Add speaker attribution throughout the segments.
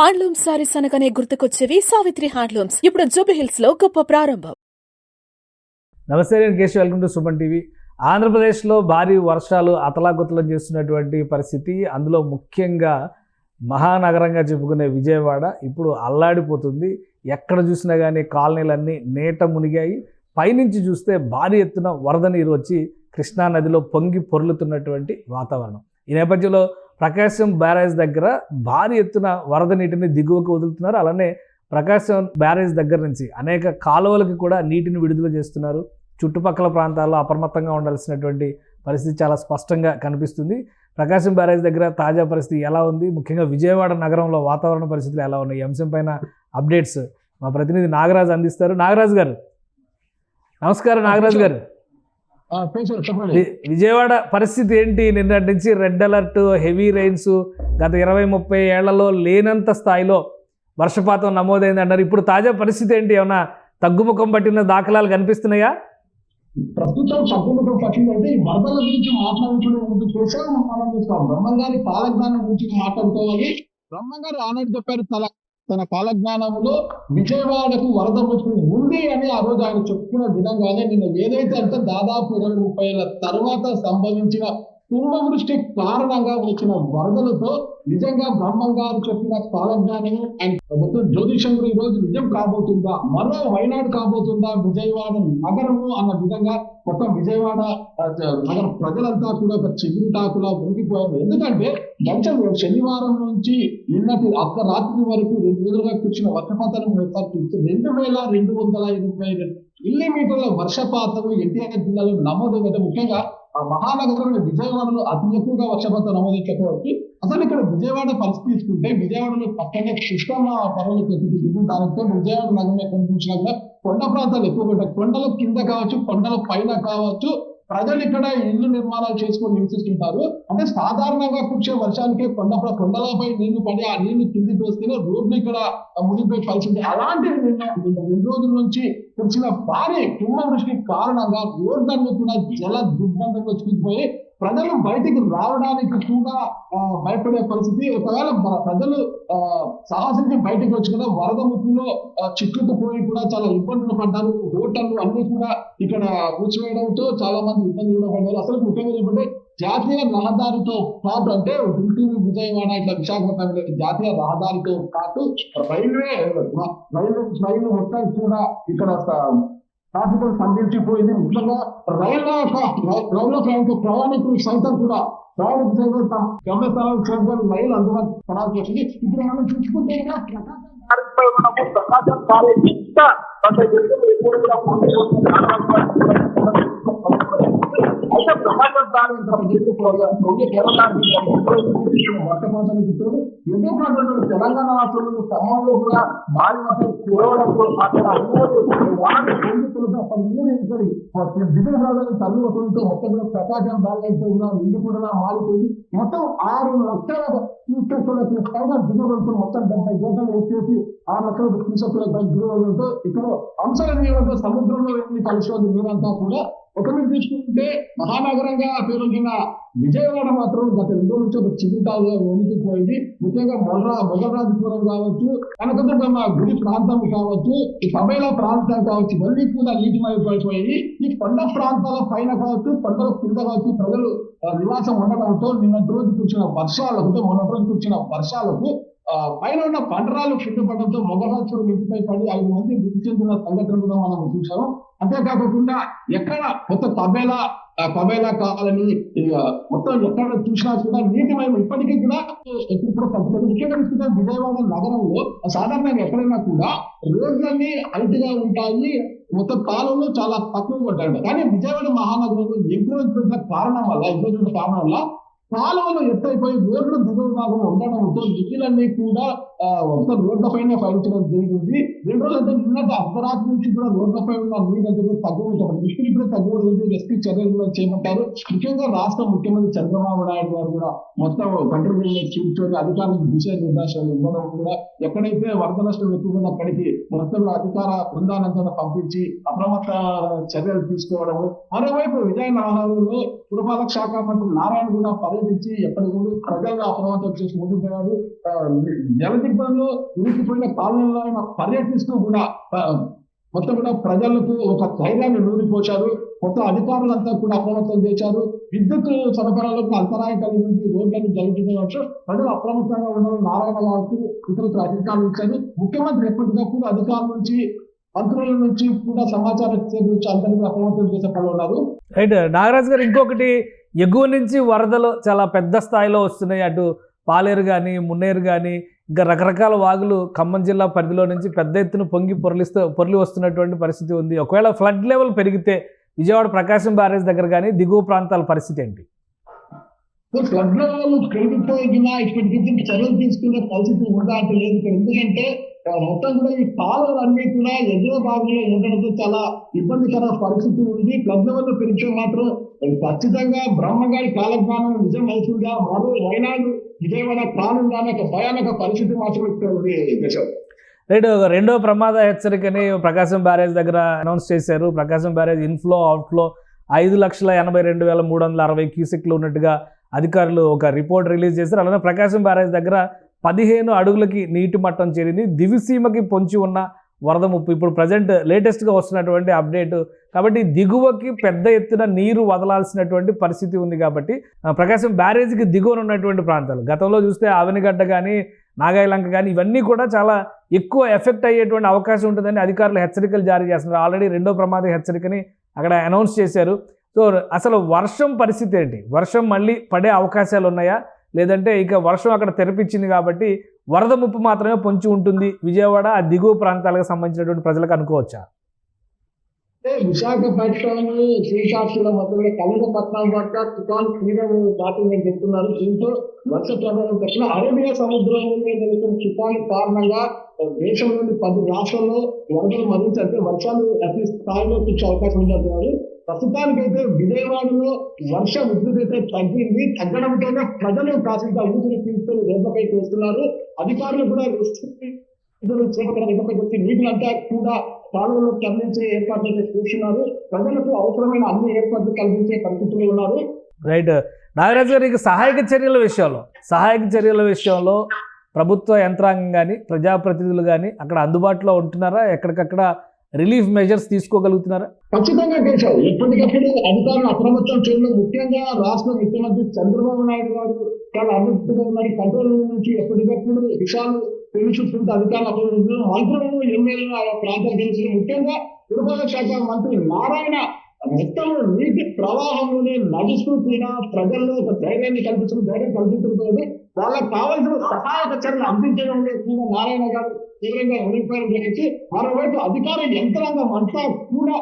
Speaker 1: Handloom sarees అనగానే గుర్తుకొచ్చేవి Savitri handlooms. ఇప్పుడు జూబి హిల్స్లో గొప్ప ప్రారంభం.
Speaker 2: నమస్తే నేను Keshav welcome to Suman TV. ఆంధ్రప్రదేశ్లో భారీ వర్షాలు అతలాకుతలం చేస్తున్నటువంటి పరిస్థితి అందులో ముఖ్యంగా మహానగరంగా చెప్పుకునే విజయవాడ ఇప్పుడు అల్లాడిపోతుంది. ఎక్కడ చూసినా కానీ కాలనీలన్నీ నేట మునిగాయి. పైనుంచి చూస్తే భారీ ఎత్తున వరద నీరు వచ్చి కృష్ణా నదిలో పొంగి పొర్లుతున్నటువంటి వాతావరణం. ఈ నేపథ్యంలో ప్రకాశం బ్యారేజ్ దగ్గర భారీ ఎత్తున వరద నీటిని దిగువకు వదులుతున్నారు. అలానే ప్రకాశం బ్యారేజ్ దగ్గర నుంచి అనేక కాలువలకు కూడా నీటిని విడుదల చేస్తున్నారు. చుట్టుపక్కల ప్రాంతాల్లో అప్రమత్తంగా ఉండాల్సినటువంటి పరిస్థితి చాలా స్పష్టంగా కనిపిస్తుంది. ప్రకాశం బ్యారేజ్ దగ్గర తాజా పరిస్థితి ఎలా ఉంది? ముఖ్యంగా విజయవాడ నగరంలో వాతావరణ పరిస్థితులు ఎలా ఉన్నాయి? ఈ అంశం పైన అప్డేట్స్ మా ప్రతినిధి నాగరాజు అందిస్తారు. నాగరాజు గారు. నమస్కారం నాగరాజు గారు. విజయవాడ పరిస్థితి ఏంటి? నిన్నటి నుంచి రెడ్ అలర్ట్ హెవీ రెయిన్స్ గత ఇరవై ముప్పై ఏళ్ళలో లేనంత స్థాయిలో వర్షపాతం నమోదైంది అన్నారు ఇప్పుడు తాజా పరిస్థితి ఏంటి? ఏమన్నా తగ్గుముఖం పట్టిన దాఖలాలు కనిపిస్తున్నాయా?
Speaker 3: ప్రస్తుతం తగ్గుముఖం పట్టిందంటే వరదల గురించి మాట్లాడుకునే ముందు కేశవం మనం చూస్తాం బ్రహ్మంగారి కాలజ్ఞానం గురించి మాట్లాడుకోవాలి. బ్రహ్మంగారు ఆనాడు చెప్పారు తన తన కాలజ్ఞానంలో విజయవాడకు వరద వచ్చి ఉంది అని ఆ రోజు ఆయన చెప్పుకున్న విధంగానే నిన్న ఏదైతే అంటే దాదాపు ఇరవై ముప్పై ఏళ్ళ తర్వాత సంభవించిన కుంభవృష్టి కారణంగా వచ్చిన వరదలతో నిజంగా బ్రహ్మం గారు చెప్పిన కాలజ్ఞానం అండ్ మొత్తం జ్యోతిషం ఈ రోజు నిజం కాబోతుందా? మరో వైనాడు కాబోతుందా? విజయవాడ నగరము అన్న విధంగా మొత్తం విజయవాడ నగర ప్రజలంతా కూడా ఒక చిగురుటాకులా ఉండిపోయారు ఎందుకంటే గంటం శనివారం నుంచి నిన్నటి అర్ధరాత్రి వరకు రెండు రోజులుగా కూర్చున్న వర్షపాతం చూస్తే రెండు వేల రెండు వందల ఇరవై మిల్లీమీటర్ల వర్షపాతం ఎన్టీఆర్ జిల్లాలో నమోదు ముఖ్యంగా మహానగరంలో విజయవాడలో అతి ఎక్కువగా వర్షపాతం నమోదించకపోవచ్చు అసలు ఇక్కడ విజయవాడ పరిస్థితి తీసుకుంటే విజయవాడలో పక్కనే కృష్ణమ్మ పర్వతం పెరుగుతుంది దానితో విజయవాడ నగరం ఎక్కడ చూసినా కూడా కొండ ప్రాంతాలు ఎక్కువగా ఉంటాయి. కొండల కింద కావచ్చు కొండల పైన కావచ్చు ప్రజలు ఇక్కడ ఇల్లు నిర్మాణాలు చేసుకొని నివసిస్తుంటారు. అంటే సాధారణంగా కురిసే వర్షానికి కొండ కొండలపై నీళ్ళు పడి ఆ నీళ్ళు కిందికి వస్తేనే రోడ్లు ఇక్కడ మునిగిపోయి కలిసింది అలాంటివి రెండు రోజుల నుంచి కురిసిన భారీ కుంభవృష్టి కారణంగా రోడ్లన్నీ కూడా జల దిగ్బంధంలో చూసిపోయి ప్రజలు బయటికి రావడానికి కూడా భయపడే పరిస్థితి. ఒకవేళ ప్రజలు సాహసంగా సాహసించి బయటికి వచ్చి కూడా వరద ముప్పులో చిక్కుకుపోయి కూడా చాలా ఇబ్బందులు పడ్డారు. హోటళ్ళు అన్ని కూడా ఇక్కడ కూర్చోవేయడంతో చాలా మంది ఇబ్బంది కూడా పడ్డారు. అసలు ముఖ్యంగా చెప్పంటే జాతీయ రహదారితో పాటు అంటే గుంటూరు విజయవాడ ఇట్లా విశాఖపట్నం జాతీయ రహదారితో పాటు రైల్వే రైలు రైలు మొత్తం కూడా ఇక్కడ ట్రాఫిక్ స్తంభించిపోయింది ముఖ్యంగా రైళ్ళ రైళ్ళ ప్రయాణిక ప్రయాణికులు సైతం కూడా ప్రయాణికులు సైతం తమ గమ్యస్థానాలకు చేరుకొని రైలు అందుబాటు పడాల్సి వచ్చింది ఇప్పుడు మనం చూసుకుంటే ప్రకాశం కాలేజ్ ఇంకా ఎప్పుడు కూడా అయితే ప్రకాశం కాలేజ్ వర్షపాతానికి తోడు ఎన్నో తెలంగాణ రాష్ట్రంలో ఖమ్మంలో కూడా భారీ వర్షం కురవడంతో అక్కడ వాటి పొందుతున్న దిగువ ప్రాంతాలకు తల్లి మొత్తం కూడా ప్రకాశం కూడా ఇల్లు కూడా మొత్తం ఆరు లక్షల మొత్తం డెబ్బై వచ్చేసి ఇక్కడ అంశాల సముద్రంలో వెళ్ళి కలిసి కూడా ఒక మీరు తీసుకుంటే మహానగరంగా పేరొందిన విజయవాడ మాత్రం గత రెండు నుంచి ఒక చిగుటాలుగా వణికిపోయింది. ముఖ్యంగా మొదల మొగరాజపురం కావచ్చు కనకదుర్గమ్మ గుడి ప్రాంతం కావచ్చు ఈ సభైల ప్రాంతం కావచ్చు మళ్ళీ కూడా నీటి పడిపోయి ఈ కొండ ప్రాంతాల పైన కావచ్చు కొండల కింద కావచ్చు ప్రజలు నివాసం ఉండడంతో నిన్న రోజు కూర్చున్న వర్షాలకు అంటే మొన్న రోజు కూర్చున్న వర్షాలకు పైన ఉన్న పంటరాలు కిందపడడంతో మొగరాజపురం ఇంటిపై పడి ఐదు మంది మృతి చెందిన సంఘటనలు మనం చూసాము అంతేకాకుండా ఎక్కడ కొత్త తబేలా ఆ తబేలా కాలని మొత్తం ఎక్కడ చూసినా కూడా నీటిమయం ఇప్పటికీ కూడా ఎప్పుడు కూడా తగ్గుతుంది ముఖ్యంగా చూసుకుంటే విజయవాడ నగరంలో సాధారణంగా ఎక్కడైనా కూడా రోడ్లన్నీ అరటిగా ఉంటాయి. మొత్తం కాలంలో చాలా తక్కువ పడ్డాడు కానీ విజయవాడ మహానగరంలో ఎగ్రోజుల కారణం వల్ల ఎగ్రోజుల కారణం వల్ల కాలువలు ఎత్తైపోయి రోడ్లు దిగువ భాగం ఉండడంతో నీళ్ళన్నీ కూడా మొత్తం రోడ్ల పైన పడించడం జరిగింది. రెండు రోజులంటే నిన్నటి అర్ధరాత్రి నుంచి కూడా రోడ్లపై ఉన్న నీళ్ళంతా కూడా తగ్గుతుంటారు ఇప్పుడు ఇప్పుడు తగ్గుతుంది ఎస్పీ చర్యలు కూడా చేపట్టారు. ముఖ్యంగా రాష్ట్ర ముఖ్యమంత్రి చంద్రబాబు నాయుడు గారు కూడా మొత్తం కంట్రోల్ కూర్చొని అధికారులకు దిశా నిర్దేశాలు ఇవ్వడం కూడా ఎక్కడైతే వరద నష్టం ఎక్కువ అక్కడికి మొత్తం అధికార బృందాలంతా పంపించి అప్రమత్త చర్యలు తీసుకోవడము మరోవైపు విజయనగరంలో పురపాలక శాఖ మంత్రి నారాయణ కూడా పర్యటించి ఎప్పటికప్పుడు ప్రజలను అప్రమత్తం చేసి ముందుకు పోయారు. జలది సమీపంలో ఉరికిపోయిన కాలంలో ఆయన పర్యటిస్తూ కూడా మొత్తం కూడా ప్రజలకు ఒక ధైర్యాన్ని నూరిపోశారు కొత్త అధికారులంతా కూడా అప్రమత్తం చేశారు. విద్యుత్ సరఫరాలకు అంతరాయం కలిగింది రోడ్లను జరుగుతున్నవచ్చు ప్రజలు అప్రమత్తంగా ఉండడం నారాయణ గారికి ఇతరులకు అధికారులు ఇచ్చారు. ముఖ్యమంత్రి ఎప్పటికప్పుడు అధికారుల నుంచి మంత్రుల నుంచి కూడా సమాచారం సేకరించి అందరికీ అప్రమత్తం చేసే పనులు ఉన్నారు.
Speaker 2: రైట్. నాగరాజ్ గారు ఇంకొకటి ఎగువ నుంచి వరదలు చాలా పెద్ద స్థాయిలో వస్తున్నాయి. అటు పాలేరు కానీ మున్నేరు కానీ ఇంకా రకరకాల వాగులు ఖమ్మం జిల్లా పరిధిలో నుంచి పెద్ద ఎత్తున పొంగి పొరలిస్తూ పొరలి వస్తున్నటువంటి పరిస్థితి ఉంది. ఒకవేళ ఫ్లడ్ లెవెల్ పెరిగితే విజయవాడ ప్రకాశం బ్యారేజ్ దగ్గర కానీ దిగువ ప్రాంతాల పరిస్థితి ఏంటి?
Speaker 3: ఫ్లడ్ లెవెల్ పెరిగిపోయినా ఇప్పటికి చర్యలు తీసుకునే పరిస్థితి ఉందా అంటే లేదు ఇక్కడ ఎందుకంటే మొత్తం కూడా ఈ కాలువలన్నీ కూడా ఎగువ భాగంలో ఉండడంతో చాలా ఇబ్బందికర పరిస్థితి ఉంది. ఫ్లడ్ లెవెల్ పెరిగితే మాత్రం ఖచ్చితంగా బ్రహ్మగారి కాలజ్ఞానం నిజం అవుతుందా మరో ఏనాడు విజయవాడ ప్రాణంగానే ఒక భయానక పరిస్థితి మాత్రం ఇక్కడ ఉంది
Speaker 2: రైట్ రెండో ప్రమాద హెచ్చరికని ప్రకాశం బ్యారేజ్ దగ్గర అనౌన్స్ చేశారు. ప్రకాశం బ్యారేజ్ ఇన్ఫ్లో అవుట్ఫ్లో ఐదు లక్షల ఎనభై రెండు వేల మూడు వందల అరవై క్యూసెక్లు ఉన్నట్టుగా అధికారులు ఒక రిపోర్ట్ రిలీజ్ చేశారు. అలానే ప్రకాశం బ్యారేజ్ దగ్గర పదిహేను అడుగులకి నీటి మట్టం చేరింది. దివిసీమకి పొంచి ఉన్న వరద ముప్పు. ఇప్పుడు ప్రజెంట్ లేటెస్ట్గా వస్తున్నటువంటి అప్డేట్ కాబట్టి దిగువకి పెద్ద ఎత్తున నీరు వదలాల్సినటువంటి పరిస్థితి ఉంది కాబట్టి ప్రకాశం బ్యారేజ్కి దిగువన ఉన్నటువంటి ప్రాంతాలు. గతంలో చూస్తే ఆవనిగడ్డ కానీ నాగాయలంక కానీ ఇవన్నీ కూడా చాలా ఎక్కువ ఎఫెక్ట్ అయ్యేటువంటి అవకాశం ఉంటుందని అధికారులు హెచ్చరికలు జారీ చేస్తున్నారు. ఆల్రెడీ రెండో ప్రమాద హెచ్చరికని అక్కడ అనౌన్స్ చేశారు. సో అసలు వర్షం పరిస్థితి ఏంటి? వర్షం మళ్ళీ పడే అవకాశాలు ఉన్నాయా? లేదంటే ఇక వర్షం అక్కడ తెరపించింది కాబట్టి వరద ముప్పు మాత్రమే పొంచి ఉంటుంది. విజయవాడ ఆ దిగువ ప్రాంతాలకు సంబంధించినటువంటి ప్రజలకు అనుకోవచ్చా?
Speaker 3: విశాఖపట్నం శ్రీకాకుళం మధ్య కళింగపట్నం పట్ల తుఫాన్ తీరం దాటిందని చెప్తున్నారు. దీంతో వర్ష ప్రభావం పట్ల అరేబియా సముద్రం నెలకొన్న తుఫాన్ కారణంగా దేశంలోని పది రాష్ట్రాల్లో వరదలు మరింత అంటే వర్షాలు అతి స్థాయిలో వచ్చే అవకాశం ఉందంటున్నారు ప్రస్తుతానికైతే విజయవాడలో వర్ష ఉధృతి అయితే తగ్గింది. తగ్గడంతోనే ప్రజలు కాసింత ఊపిరి తీసుకుని రోడ్లపైకి వస్తున్నారు. అధికారులు కూడా ఇద్దరు చేపట్టిన వచ్చి కూడా కాలువలో తరలించే ఏర్పాట్లు అయితే చేస్తున్నారు. ప్రజలకు అవసరమైన అన్ని ఏర్పాట్లు కల్పించే పరిస్థితులు ఉన్నారు.
Speaker 2: రైట్ నాగరాజు గారు ఇక సహాయక చర్యల విషయంలో సహాయక చర్యల విషయంలో ప్రభుత్వ యంత్రాంగం కానీ ప్రజాప్రతినిధులు కానీ అక్కడ అందుబాటులో ఉంటున్నారా? ఎక్కడికక్కడ రిలీఫ్ మెజర్స్ తీసుకోగలుగుతున్నారా?
Speaker 3: ఖచ్చితంగా కేశవ్. ఎప్పటికప్పుడు అధికారులు అప్రమత్తం చేయడం ముఖ్యంగా రాష్ట్ర ముఖ్యమంత్రి చంద్రబాబు నాయుడు గారు చాలా అభివృద్ధిగా ఉన్నారు. కంట్రోల్ నుంచి ఎప్పటికప్పుడు విషయాలు తెలుసుకుంటూ అధికారులు అప్రమత్తం మంత్రులు ఎమ్మెల్యేలు ఆ ప్రాంతం తెలిసి ముఖ్యంగా పురపాలక శాఖ మంత్రి నారాయణ మొత్తం నీటి ప్రవాహంలోనే నడుస్తూ కూడా ప్రజల్లో ఒక ధైర్యాన్ని కల్పించడం ధైర్యం కల్పించడం వాళ్ళకి కావాల్సిన సహాయక చర్యలు అందించడంలో కూడా నారాయణ గారు తీవ్రంగా అభిప్రాయం గురించి మరోవైపు అధికార యంత్రాంగం అంతా కూడా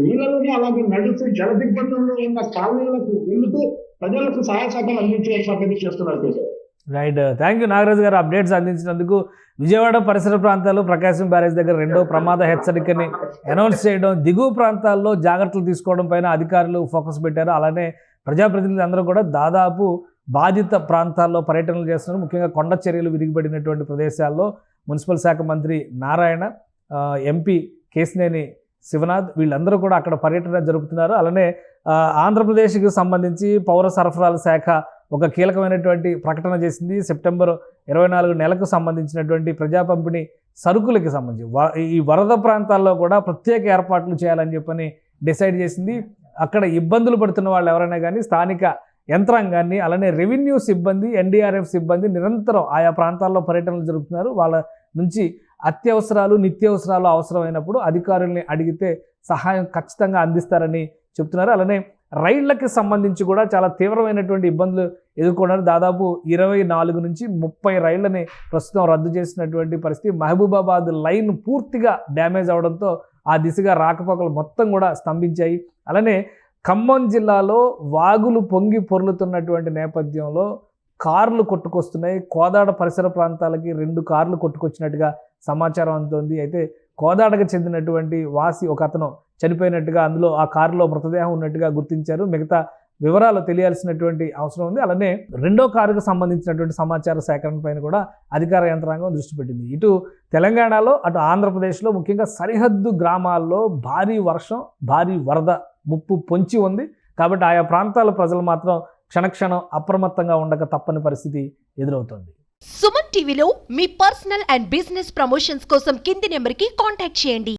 Speaker 3: నీళ్ళలోనే అలాగే నడుస్తూ జల దిగ్బంధంలో ఉన్న కాలనీలకు వెళ్తూ ప్రజలకు సహాయ సహకారం అందించే చేస్తున్నారు sir
Speaker 2: right thank you Nagaraju garu updates అందించినందుకు విజయవాడ పరిసర ప్రాంతాలు ప్రకాశం బ్యారేజ్ దగ్గర రెండో ప్రమాద హెచ్చరికని అనౌన్స్ చేయడం దిగువ ప్రాంతాల్లో జాగ్రత్తలు తీసుకోవడం పైన అధికారులు ఫోకస్ పెట్టారు. అలానే ప్రజాప్రతినిధులు అందరూ కూడా దాదాపు బాధిత ప్రాంతాల్లో పర్యటనలు చేస్తున్నారు. ముఖ్యంగా కొండ చర్యలు విరిగిపడినటువంటి ప్రదేశాల్లో మున్సిపల్ శాఖ మంత్రి నారాయణ ఎంపీ కేసినేని శివనాథ్ వీళ్ళందరూ కూడా అక్కడ పర్యటన జరుపుతున్నారు. అలానే ఆంధ్రప్రదేశ్కి సంబంధించి పౌర సరఫరాల శాఖ ఒక కీలకమైనటువంటి ప్రకటన చేసింది. సెప్టెంబర్ ఇరవై నాలుగు నెలకు సంబంధించినటువంటి ప్రజా పంపిణీ సరుకులకి సంబంధించి వ- ఈ వరద ప్రాంతాల్లో కూడా ప్రత్యేక ఏర్పాట్లు చేయాలని చెప్పని డిసైడ్ చేసింది. అక్కడ ఇబ్బందులు పడుతున్న వాళ్ళు ఎవరైనా కానీ స్థానిక యంత్రాంగాన్ని అలానే రెవెన్యూ సిబ్బంది ఎన్డీఆర్ఎఫ్ సిబ్బంది నిరంతరం ఆయా ప్రాంతాల్లో పర్యటనలు జరుపుతున్నారు. వాళ్ళ నుంచి అత్యవసరాలు నిత్యవసరాలు అవసరమైనప్పుడు అధికారుల్ని అడిగితే సహాయం ఖచ్చితంగా అందిస్తారని చెప్తున్నారు. అలానే రైళ్ళకు సంబంధించి కూడా చాలా తీవ్రమైనటువంటి ఇబ్బందులు ఎదుర్కొన్నారు. దాదాపు ఇరవై నాలుగు నుంచి ముప్పై రైళ్ళని ప్రస్తుతం రద్దు చేసినటువంటి పరిస్థితి. మహబూబాబాద్ లైన్ పూర్తిగా డ్యామేజ్ అవడంతో ఆ దిశగా రాకపోకలు మొత్తం కూడా స్తంభించాయి. అలానే ఖమ్మం జిల్లాలో వాగులు పొంగి పొర్లుతున్నటువంటి నేపథ్యంలో కార్లు కొట్టుకొస్తున్నాయి. కోదాడ పరిసర ప్రాంతాలకి రెండు కార్లు కొట్టుకొచ్చినట్టుగా సమాచారం అందుతోంది. అయితే కోదాడకు చెందినటువంటి వాసి ఒక అతను చనిపోయినట్టుగా అందులో ఆ కారులో మృతదేహం ఉన్నట్టుగా గుర్తించారు. మిగతా వివరాలు తెలియాల్సినటువంటి అవసరం ఉంది. అలానే రెండో కారుకు సంబంధించినటువంటి సమాచార సేకరణ పైన కూడా అధికార యంత్రాంగం దృష్టి పెట్టింది. ఇటు తెలంగాణలో అటు ఆంధ్రప్రదేశ్లో ముఖ్యంగా సరిహద్దు గ్రామాల్లో భారీ వర్షం భారీ వరద ముప్పు పొంచి ఉంది. కాబట్టి ఆయా ప్రాంతాల ప్రజలు మాత్రం క్షణక్షణం అప్రమత్తంగా ఉండక తప్పని పరిస్థితి ఎదురవుతోంది.
Speaker 4: సుమన్ టీవీలో మీ పర్సనల్ అండ్ బిజినెస్ ప్రమోషన్స్ కోసం కింది నెంబర్కి కాంటాక్ట్ చేయండి.